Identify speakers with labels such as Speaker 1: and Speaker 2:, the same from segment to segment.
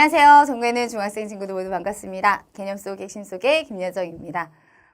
Speaker 1: 안녕하세요. 전국에는 중학생 친구들 모두 반갑습니다. 개념 속 핵심 속의 김여정입니다.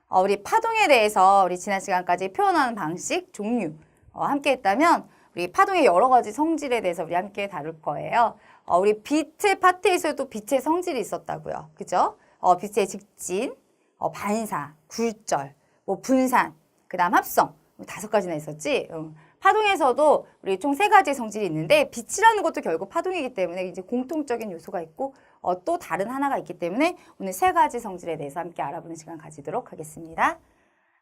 Speaker 1: 어, 우리 파동에 대해서 우리 지난 시간까지 표현하는 방식, 종류 어, 함께 했다면 우리 파동의 여러 가지 성질에 대해서 우리 함께 다룰 거예요. 어, 우리 빛의 파트에서도 빛의 성질이 있었다고요. 그죠? 어, 빛의 직진, 어, 반사, 굴절, 뭐 분산, 그 다음 합성 다섯 가지나 있었지. 응. 파동에서도 우리 총 세 가지 성질이 있는데 빛이라는 것도 결국 파동이기 때문에 이제 공통적인 요소가 있고 어, 또 다른 하나가 있기 때문에 오늘 세 가지 성질에 대해서 함께 알아보는 시간 가지도록 하겠습니다.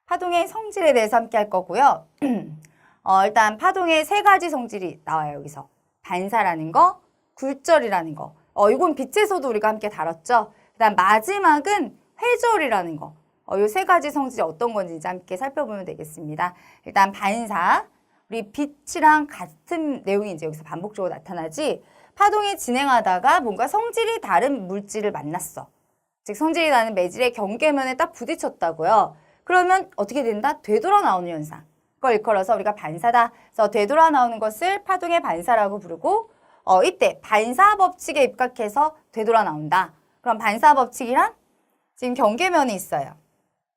Speaker 1: 파동의 성질에 대해서 함께 할 거고요. 어, 일단 파동의 세 가지 성질이 나와요 여기서 반사라는 거, 굴절이라는 거. 어, 이건 빛에서도 우리가 함께 다뤘죠. 그다음 마지막은 회절이라는 거. 어, 이세 가지 성질이 어떤 건지 함께 살펴보면 되겠습니다. 일단 반사. 우리 빛이랑 같은 내용이 이제 여기서 반복적으로 나타나지 파동이 진행하다가 뭔가 성질이 다른 물질을 만났어. 즉 성질이 다른 매질의 경계면에 딱 부딪혔다고요. 그러면 어떻게 된다? 되돌아 나오는 현상. 그걸 일컬어서 우리가 반사다. 그래서 되돌아 나오는 것을 파동의 반사라고 부르고 어, 이때 반사 법칙에 입각해서 되돌아 나온다. 그럼 반사 법칙이란 지금 경계면이 있어요.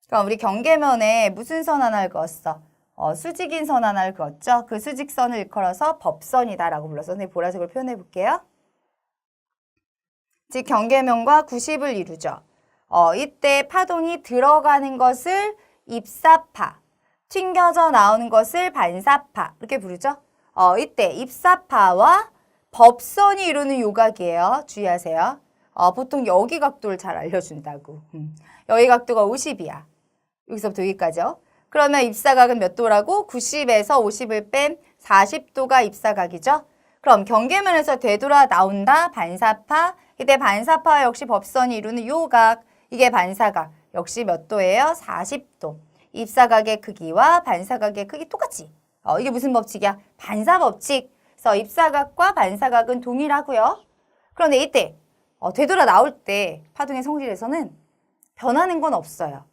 Speaker 1: 그럼 우리 경계면에 무슨 선 하나를 그었어? 어, 수직인 선 하나를 그었죠. 그 수직선을 일컬어서 법선이다라고 불러서 보라색으로 표현해 볼게요. 즉 경계면과 90을 이루죠. 어, 이때 파동이 들어가는 것을 입사파, 튕겨져 나오는 것을 반사파 이렇게 부르죠. 어, 이때 입사파와 법선이 이루는 요각이에요. 주의하세요. 어, 보통 여기 각도를 잘 알려준다고. 음. 여기 각도가 50이야. 여기서부터 여기까지요. 그러면 입사각은 몇 도라고? 90에서 50을 뺀 40도가 입사각이죠. 그럼 경계면에서 되돌아 나온다. 반사파. 이때 반사파 역시 법선이 이루는 요각. 이게 반사각. 역시 몇 도예요? 40도. 입사각의 크기와 반사각의 크기 똑같지. 어, 이게 무슨 법칙이야? 반사 법칙. 그래서 입사각과 반사각은 동일하고요. 그런데 이때 어, 되돌아 나올 때 파동의 성질에서는 변하는 건 없어요.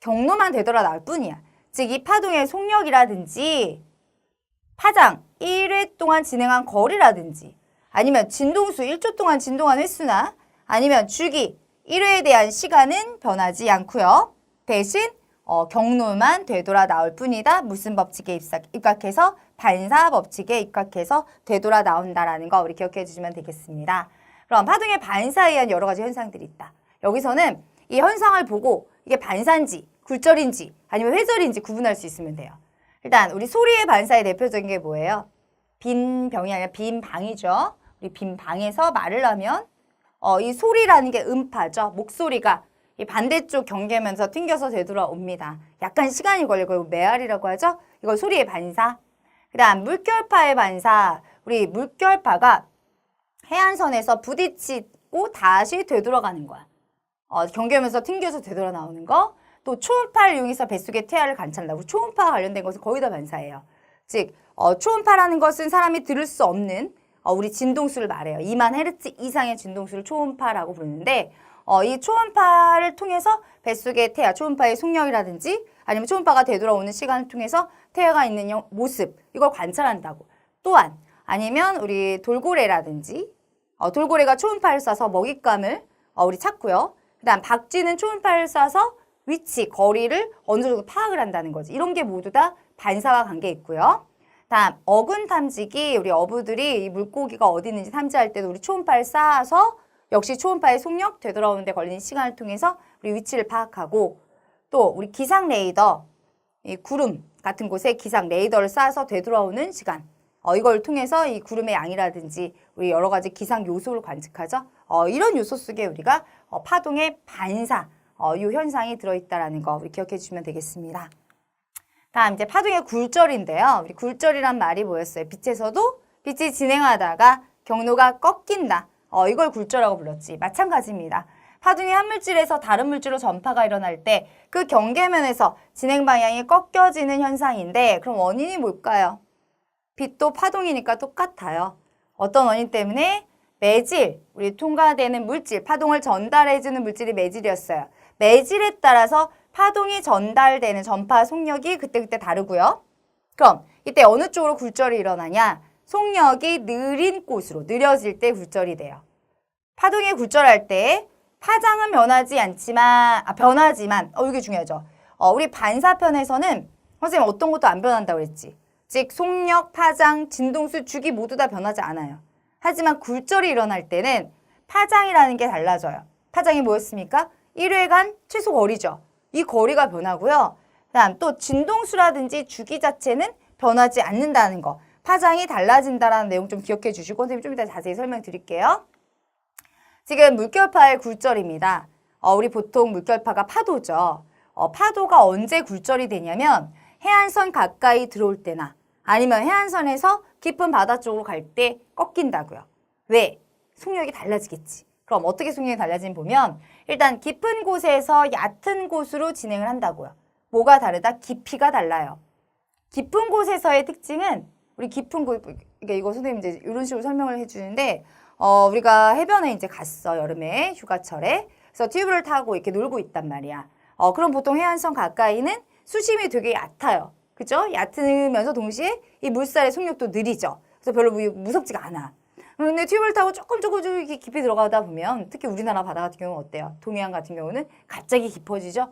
Speaker 1: 경로만 되돌아 나올 뿐이야. 즉 이 파동의 속력이라든지 파장 1회 동안 진행한 거리라든지 아니면 진동수 1초 동안 진동한 횟수나 아니면 주기 1회에 대한 시간은 변하지 않고요. 대신 어, 경로만 되돌아 나올 뿐이다. 무슨 법칙에 입사, 입각해서 반사 법칙에 입각해서 되돌아 나온다라는 거 우리 기억해 주시면 되겠습니다. 그럼 파동의 반사에 의한 여러 가지 현상들이 있다. 여기서는 이 현상을 보고 이게 반사인지 굴절인지 아니면 회절인지 구분할 수 있으면 돼요. 일단 우리 소리의 반사의 대표적인 게 뭐예요? 빈 병이 아니라 빈 방이죠. 우리 빈 방에서 말을 하면 어, 이 소리라는 게 음파죠. 목소리가 이 반대쪽 경계면서 튕겨서 되돌아옵니다. 약간 시간이 걸리고 메아리라고 하죠. 이걸 소리의 반사. 그다음 물결파의 반사. 우리 물결파가 해안선에서 부딪히고 다시 되돌아가는 거야. 어, 경계면서 튕겨서 되돌아 나오는 거. 또 초음파를 이용해서 뱃속의 태아를 관찰하고 초음파와 관련된 것은 거의 다 반사예요. 즉 어, 초음파라는 것은 사람이 들을 수 없는 어, 우리 진동수를 말해요. 2만 헤르츠 이상의 진동수를 초음파라고 부르는데 어, 이 초음파를 통해서 뱃속의 태아, 초음파의 속력이라든지 아니면 초음파가 되돌아오는 시간을 통해서 태아가 있는 영- 모습 이걸 관찰한다고. 또한 아니면 우리 돌고래라든지 어, 돌고래가 초음파를 쏴서 먹잇감을 어, 우리 찾고요. 그다음 박쥐는 초음파를 쏴서 위치, 거리를 어느 정도 파악을 한다는 거지. 이런 게 모두 다 반사와 관계 있고요. 다음 어군 탐지기 우리 어부들이 이 물고기가 어디 있는지 탐지할 때도 우리 초음파를 쏴서 역시 초음파의 속력 되돌아오는 데 걸리는 시간을 통해서 우리 위치를 파악하고 또 우리 기상 레이더 이 구름 같은 곳에 기상 레이더를 쏴서 되돌아오는 시간 어, 이걸 통해서 이 구름의 양이라든지 우리 여러 가지 기상 요소를 관측하죠. 어, 이런 요소 속에 우리가 어, 파동의 반사 어, 이 현상이 들어있다라는 거 우리 기억해 주시면 되겠습니다. 다음 이제 파동의 굴절인데요. 우리 굴절이란 말이 뭐였어요? 빛에서도 빛이 진행하다가 경로가 꺾인다. 어, 이걸 굴절이라고 불렀지. 마찬가지입니다. 파동이 한 물질에서 다른 물질로 전파가 일어날 때 그 경계면에서 진행 방향이 꺾여지는 현상인데 그럼 원인이 뭘까요? 빛도 파동이니까 똑같아요. 어떤 원인 때문에 매질, 우리 통과되는 물질, 파동을 전달해주는 물질이 매질이었어요. 매질에 따라서 파동이 전달되는 전파 속력이 그때그때 다르고요. 그럼 이때 어느 쪽으로 굴절이 일어나냐? 속력이 느린 곳으로 느려질 때 굴절이 돼요. 파동이 굴절할 때 파장은 변하지 않지만 아 변하지만 어 이게 중요하죠. 어 우리 반사편에서는 선생님 어떤 것도 안 변한다고 그랬지. 즉 속력, 파장, 진동수, 주기 모두 다 변하지 않아요. 하지만 굴절이 일어날 때는 파장이라는 게 달라져요. 파장이 뭐였습니까? 1회간 최소 거리죠. 이 거리가 변하고요. 그다음 또 진동수라든지 주기 자체는 변하지 않는다는 거. 파장이 달라진다라는 내용 좀 기억해 주시고 선생님 좀 이따 자세히 설명드릴게요. 지금 물결파의 굴절입니다. 어, 우리 보통 물결파가 파도죠. 어, 파도가 언제 굴절이 되냐면 해안선 가까이 들어올 때나 아니면 해안선에서 깊은 바다 쪽으로 갈 때 꺾인다고요. 왜? 속력이 달라지겠지. 그럼 어떻게 속력이 달라지는 보면 일단 깊은 곳에서 얕은 곳으로 진행을 한다고요. 뭐가 다르다? 깊이가 달라요. 깊은 곳에서의 특징은 우리 깊은 곳, 그러니까 이거 선생님 이제 이런 식으로 설명을 해주는데 어, 우리가 해변에 이제 갔어 여름에 휴가철에 그래서 튜브를 타고 이렇게 놀고 있단 말이야. 어, 그럼 보통 해안선 가까이는 수심이 되게 얕아요. 그죠? 얕으면서 동시에 이 물살의 속력도 느리죠. 그래서 별로 무- 무섭지가 않아. 근데 튜브를 타고 조금 조금 조금 이렇게 깊이 들어가다 보면 특히 우리나라 바다 같은 경우는 어때요? 동해안 같은 경우는 갑자기 깊어지죠?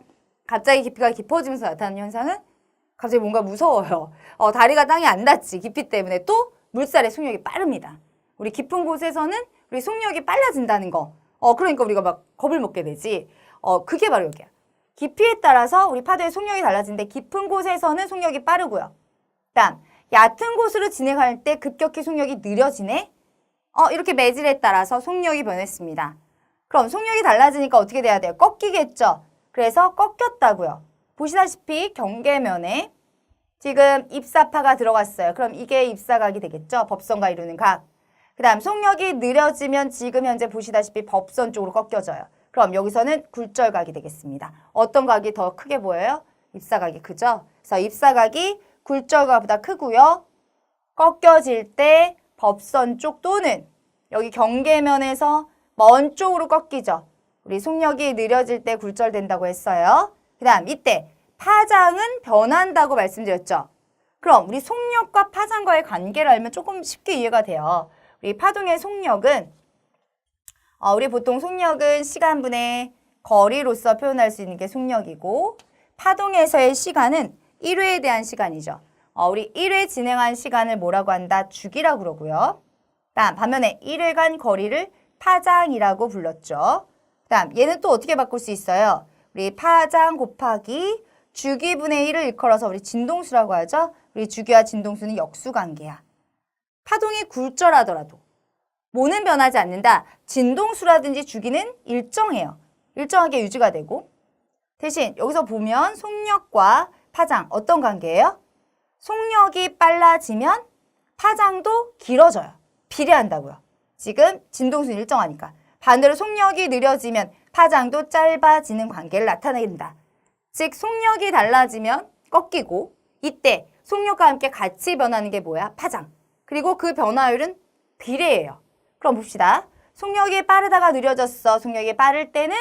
Speaker 1: 갑자기 깊이가 깊어지면서 나타나는 현상은 갑자기 뭔가 무서워요. 어, 다리가 땅에 안 닿지. 깊이 때문에 또 물살의 속력이 빠릅니다. 우리 깊은 곳에서는 우리 속력이 빨라진다는 거. 어, 그러니까 우리가 막 겁을 먹게 되지. 어, 그게 바로 여기야. 깊이에 따라서 우리 파도의 속력이 달라지는데 깊은 곳에서는 속력이 빠르고요. 다음, 얕은 곳으로 진행할 때 급격히 속력이 느려지네. 어, 이렇게 매질에 따라서 속력이 변했습니다. 그럼 속력이 달라지니까 어떻게 돼야 돼요? 꺾이겠죠? 그래서 꺾였다고요. 보시다시피 경계면에 지금 입사파가 들어갔어요. 그럼 이게 입사각이 되겠죠? 법선과 이루는 각. 그 다음 속력이 느려지면 지금 현재 보시다시피 법선 쪽으로 꺾여져요. 그럼 여기서는 굴절각이 되겠습니다. 어떤 각이 더 크게 보여요? 입사각이 크죠? 그래서 입사각이 굴절각보다 크고요. 꺾여질 때 법선 쪽 또는 여기 경계면에서 먼 쪽으로 꺾이죠. 우리 속력이 느려질 때 굴절된다고 했어요. 그 다음 이때 파장은 변한다고 말씀드렸죠. 그럼 우리 속력과 파장과의 관계를 알면 조금 쉽게 이해가 돼요. 우리 파동의 속력은 어, 우리 보통 속력은 시간분의 거리로서 표현할 수 있는 게 속력이고 파동에서의 시간은 1회에 대한 시간이죠. 어, 우리 1회 진행한 시간을 뭐라고 한다? 주기라고 그러고요. 다음 반면에 1회간 거리를 파장이라고 불렀죠. 다음 얘는 또 어떻게 바꿀 수 있어요? 우리 파장 곱하기 주기분의 1을 일컬어서 우리 진동수라고 하죠. 우리 주기와 진동수는 역수관계야. 파동이 굴절하더라도 모는 변하지 않는다. 진동수라든지 주기는 일정해요. 일정하게 유지가 되고 대신 여기서 보면 속력과 파장 어떤 관계예요? 속력이 빨라지면 파장도 길어져요. 비례한다고요. 지금 진동수는 일정하니까. 반대로 속력이 느려지면 파장도 짧아지는 관계를 나타낸다. 즉 속력이 달라지면 꺾이고 이때 속력과 함께 같이 변하는 게 뭐야? 파장. 그리고 그 변화율은 비례해요. 그럼 봅시다. 속력이 빠르다가 느려졌어. 속력이 빠를 때는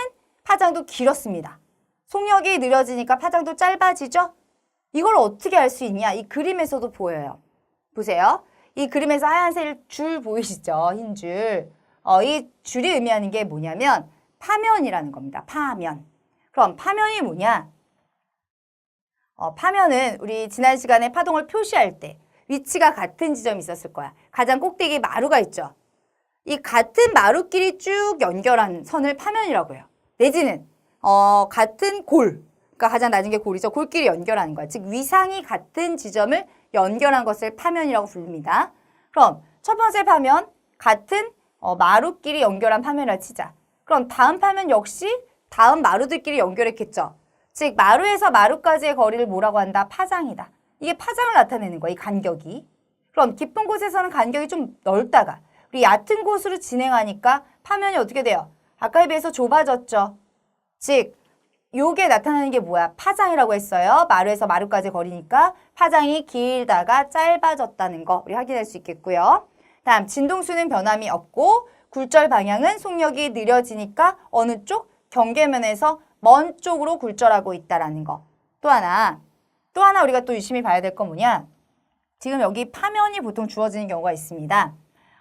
Speaker 1: 파장도 길었습니다. 속력이 느려지니까 파장도 짧아지죠? 이걸 어떻게 알 수 있냐? 이 그림에서도 보여요. 보세요. 이 그림에서 하얀색 줄 보이시죠? 흰 줄. 어, 이 줄이 의미하는 게 뭐냐면 파면이라는 겁니다. 파면. 그럼 파면이 뭐냐? 어, 파면은 우리 지난 시간에 파동을 표시할 때 위치가 같은 지점이 있었을 거야. 가장 꼭대기 마루가 있죠. 이 같은 마루끼리 쭉 연결한 선을 파면이라고 해요. 내지는 어, 같은 골, 그러니까 가장 낮은 게 골이죠. 골끼리 연결하는 거야. 즉 위상이 같은 지점을 연결한 것을 파면이라고 부릅니다. 그럼 첫 번째 파면 같은 어, 마루끼리 연결한 파면이라 치자. 그럼 다음 파면 역시 다음 마루들끼리 연결했겠죠. 즉 마루에서 마루까지의 거리를 뭐라고 한다? 파장이다. 이게 파장을 나타내는 거야. 이 간격이. 그럼 깊은 곳에서는 간격이 좀 넓다가 우리 얕은 곳으로 진행하니까 파면이 어떻게 돼요? 아까에 비해서 좁아졌죠. 즉 요게 나타나는 게 뭐야? 파장이라고 했어요. 마루에서 마루까지 거리니까 파장이 길다가 짧아졌다는 거 우리 확인할 수 있겠고요. 다음 진동수는 변함이 없고 굴절 방향은 속력이 느려지니까 어느 쪽 경계면에서 먼 쪽으로 굴절하고 있다라는 거. 또 하나 또 하나 우리가 또 유심히 봐야 될 건 뭐냐? 지금 여기 파면이 보통 주어지는 경우가 있습니다.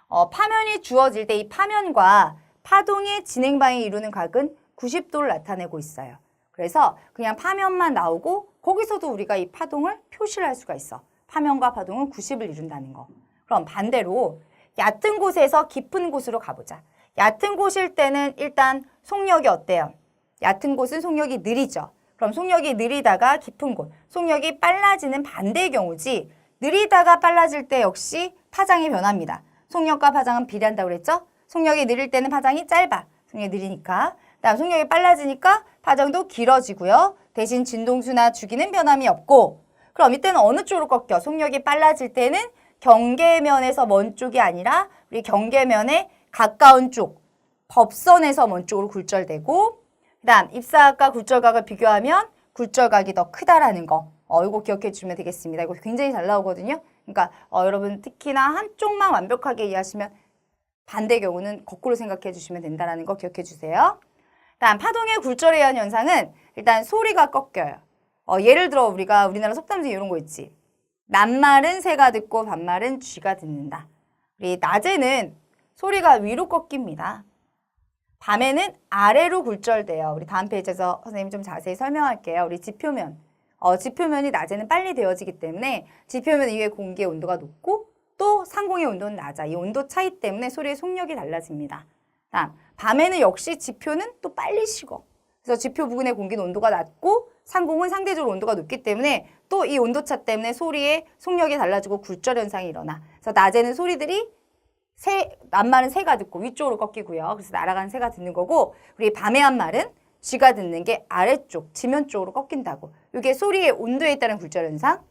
Speaker 1: 어, 파면이 주어질 때 이 파면과 파동의 진행 방향이 이루는 각은 90도를 나타내고 있어요. 그래서 그냥 파면만 나오고 거기서도 우리가 이 파동을 표시를 할 수가 있어. 파면과 파동은 90을 이룬다는 거. 그럼 반대로 얕은 곳에서 깊은 곳으로 가보자. 얕은 곳일 때는 일단 속력이 어때요? 얕은 곳은 속력이 느리죠. 그럼 속력이 느리다가 깊은 곳, 속력이 빨라지는 반대의 경우지 느리다가 빨라질 때 역시 파장이 변합니다. 속력과 파장은 비례한다고 그랬죠? 속력이 느릴 때는 파장이 짧아. 속력이 느리니까. 다음 속력이 빨라지니까 파장도 길어지고요. 대신 진동수나 주기는 변함이 없고 그럼 이때는 어느 쪽으로 꺾여? 속력이 빨라질 때는 경계면에서 먼 쪽이 아니라 우리 경계면에 가까운 쪽, 법선에서 먼 쪽으로 굴절되고 그다음 입사각과 굴절각을 비교하면 굴절각이 더 크다라는 거. 어, 이거 기억해 주시면 되겠습니다. 이거 굉장히 잘 나오거든요. 그러니까 어, 여러분 특히나 한쪽만 완벽하게 이해하시면 반대 경우는 거꾸로 생각해 주시면 된다라는 거 기억해 주세요. 다음 파동의 굴절에 의한 현상은 일단 소리가 꺾여요. 어, 예를 들어 우리가 우리나라 속담 중에 이런 거 있지. 낮말은 새가 듣고 밤말은 쥐가 듣는다. 우리 낮에는 소리가 위로 꺾입니다. 밤에는 아래로 굴절돼요. 우리 다음 페이지에서 선생님이 좀 자세히 설명할게요. 우리 지표면. 어, 지표면이 낮에는 빨리 되어지기 때문에 지표면 이외 공기의 온도가 높고 또 상공의 온도는 낮아. 이 온도 차이 때문에 소리의 속력이 달라집니다. 다음, 밤에는 역시 지표는 또 빨리 식어. 그래서 지표 부근의 공기는 온도가 낮고 상공은 상대적으로 온도가 높기 때문에 또 이 온도차 때문에 소리의 속력이 달라지고 굴절 현상이 일어나. 그래서 낮에는 소리들이 새, 낮말은 새가 듣고 위쪽으로 꺾이고요. 그래서 날아가는 새가 듣는 거고 우리 밤의 한 말은 쥐가 듣는 게 아래쪽, 지면 쪽으로 꺾인다고. 이게 소리의 온도에 따른 굴절 현상.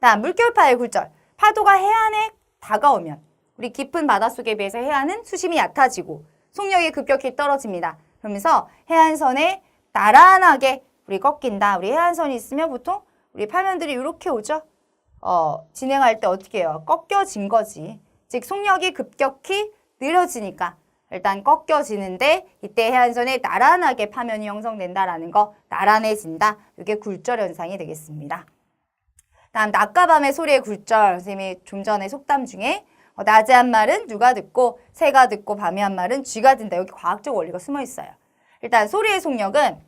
Speaker 1: 다음 물결파의 굴절. 파도가 해안에 다가오면 우리 깊은 바닷속에 비해서 해안은 수심이 얕아지고 속력이 급격히 떨어집니다. 그러면서 해안선에 나란하게 우리 꺾인다. 우리 해안선이 있으면 보통 우리 파면들이 이렇게 오죠. 어, 진행할 때 어떻게 해요? 꺾여진 거지. 즉 속력이 급격히 느려지니까 일단 꺾여지는데 이때 해안선에 나란하게 파면이 형성된다라는 거 나란해진다. 이게 굴절 현상이 되겠습니다. 다음 낮과 밤의 소리의 굴절 선생님이 좀 전에 속담 중에 어, 낮에 한 말은 누가 듣고 새가 듣고 밤에 한 말은 쥐가 듣는다. 여기 과학적 원리가 숨어 있어요. 일단 소리의 속력은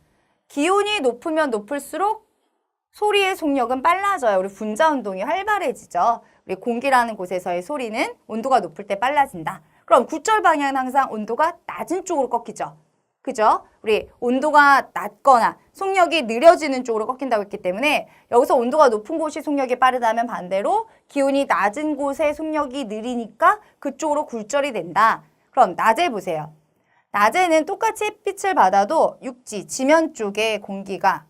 Speaker 1: 기온이 높으면 높을수록 소리의 속력은 빨라져요. 우리 분자 운동이 활발해지죠. 우리 공기라는 곳에서의 소리는 온도가 높을 때 빨라진다. 그럼 굴절 방향은 항상 온도가 낮은 쪽으로 꺾이죠. 그죠? 우리 온도가 낮거나 속력이 느려지는 쪽으로 꺾인다고 했기 때문에 여기서 온도가 높은 곳이 속력이 빠르다면 반대로 기온이 낮은 곳의 속력이 느리니까 그쪽으로 굴절이 된다. 그럼 낮에 보세요. 낮에는 똑같이 햇빛을 받아도 육지, 지면 쪽에 공기가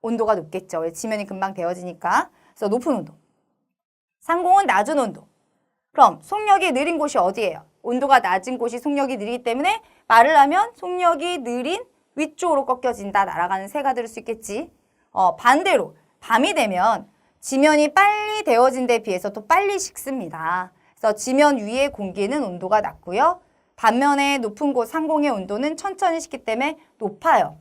Speaker 1: 온도가 높겠죠. 왜? 지면이 금방 데워지니까. 그래서 높은 온도. 상공은 낮은 온도. 그럼 속력이 느린 곳이 어디예요? 온도가 낮은 곳이 속력이 느리기 때문에 말을 하면 속력이 느린 위쪽으로 꺾여진다. 날아가는 새가 될수 있겠지. 어, 반대로 밤이 되면 지면이 빨리 데워진 데 비해서 또 빨리 식습니다. 그래서 지면 위의 공기는 온도가 낮고요. 반면에 높은 곳 상공의 온도는 천천히 식기 때문에 높아요.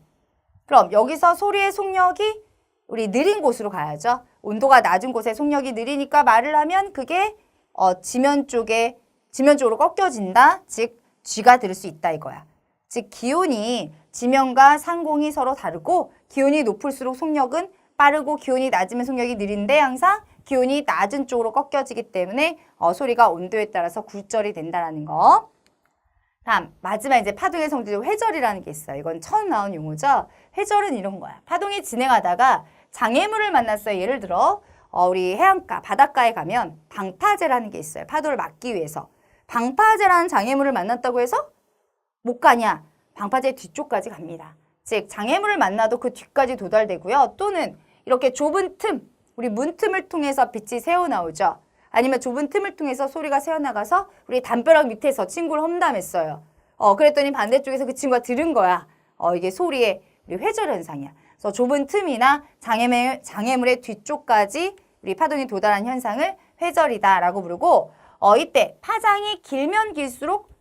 Speaker 1: 그럼 여기서 소리의 속력이 우리 느린 곳으로 가야죠. 온도가 낮은 곳에 속력이 느리니까 말을 하면 그게 어, 지면 쪽에 지면 쪽으로 꺾여진다. 즉 쥐가 될수 있다 이거야. 즉 기온이 지면과 상공이 서로 다르고 기온이 높을수록 속력은 빠르고 기온이 낮으면 속력이 느린데 항상 기온이 낮은 쪽으로 꺾여지기 때문에 어, 소리가 온도에 따라서 굴절이 된다라는 거. 다음 마지막 이제 파동의 성질 회절이라는 게 있어요. 이건 처음 나온 용어죠. 회절은 이런 거야. 파동이 진행하다가 장애물을 만났어요. 예를 들어 어, 우리 해안가 바닷가에 가면 방파제라는 게 있어요. 파도를 막기 위해서 방파제라는 장애물을 만났다고 해서 못 가냐? 방파제 뒤쪽까지 갑니다. 즉 장애물을 만나도 그 뒤까지 도달되고요. 또는 이렇게 좁은 틈, 우리 문틈을 통해서 빛이 새어나오죠. 아니면 좁은 틈을 통해서 소리가 새어나가서 우리 담벼락 밑에서 친구를 험담했어요. 어, 그랬더니 반대쪽에서 그 친구가 들은 거야. 어, 이게 소리의 우리 회절 현상이야. 그래서 좁은 틈이나 장애물, 장애물의 뒤쪽까지 우리 파동이 도달한 현상을 회절이다라고 부르고 어, 이때 파장이 길면 길수록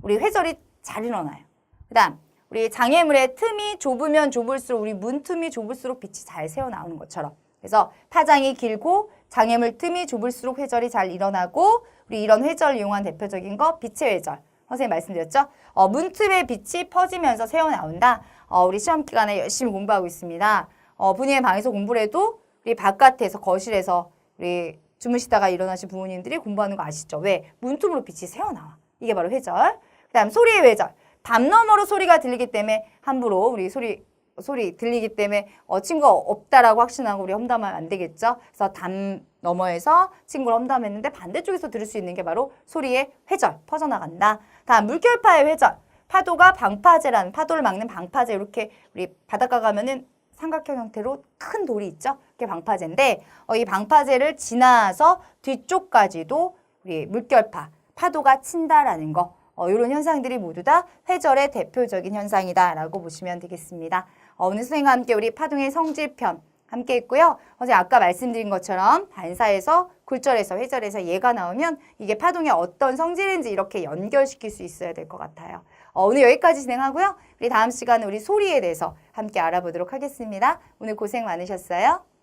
Speaker 1: 우리 회절이 잘 일어나요. 그 다음 우리 장애물의 틈이 좁으면 좁을수록 우리 문틈이 좁을수록 빛이 잘 새어 나오는 것처럼 그래서 파장이 길고 장애물 틈이 좁을수록 회절이 잘 일어나고 우리 이런 회절을 이용한 대표적인 거 빛의 회절 선생님 말씀드렸죠? 어, 문틈에 빛이 퍼지면서 새어 나온다. 어, 우리 시험 기간에 열심히 공부하고 있습니다. 어, 본인의 방에서 공부를 해도 우리 바깥에서 거실에서 우리 주무시다가 일어나신 부모님들이 공부하는 거 아시죠? 왜? 문틈으로 빛이 새어나와. 이게 바로 회절. 그 다음 소리의 회절. 담 너머로 소리가 들리기 때문에 함부로 우리 소리 소리 들리기 때문에 어, 친구가 없다라고 확신하고 우리 험담하면 안 되겠죠. 그래서 담 너머에서 친구를 험담했는데 반대쪽에서 들을 수 있는 게 바로 소리의 회절 퍼져나간다. 다음 물결파의 회절. 파도가 방파제라는 파도를 막는 방파제 이렇게 우리 바닷가 가면은 삼각형 형태로 큰 돌이 있죠. 그게 방파제인데 어, 이 방파제를 지나서 뒤쪽까지도 우리 물결파 파도가 친다라는 거. 어, 이런 현상들이 모두 다 회절의 대표적인 현상이다라고 보시면 되겠습니다. 어, 오늘 선생님과 함께 우리 파동의 성질편 함께 했고요. 어제 아까 말씀드린 것처럼 반사에서 굴절에서 회절에서 얘가 나오면 이게 파동의 어떤 성질인지 이렇게 연결시킬 수 있어야 될 것 같아요. 어, 오늘 여기까지 진행하고요. 우리 다음 시간에 우리 소리에 대해서 함께 알아보도록 하겠습니다. 오늘 고생 많으셨어요.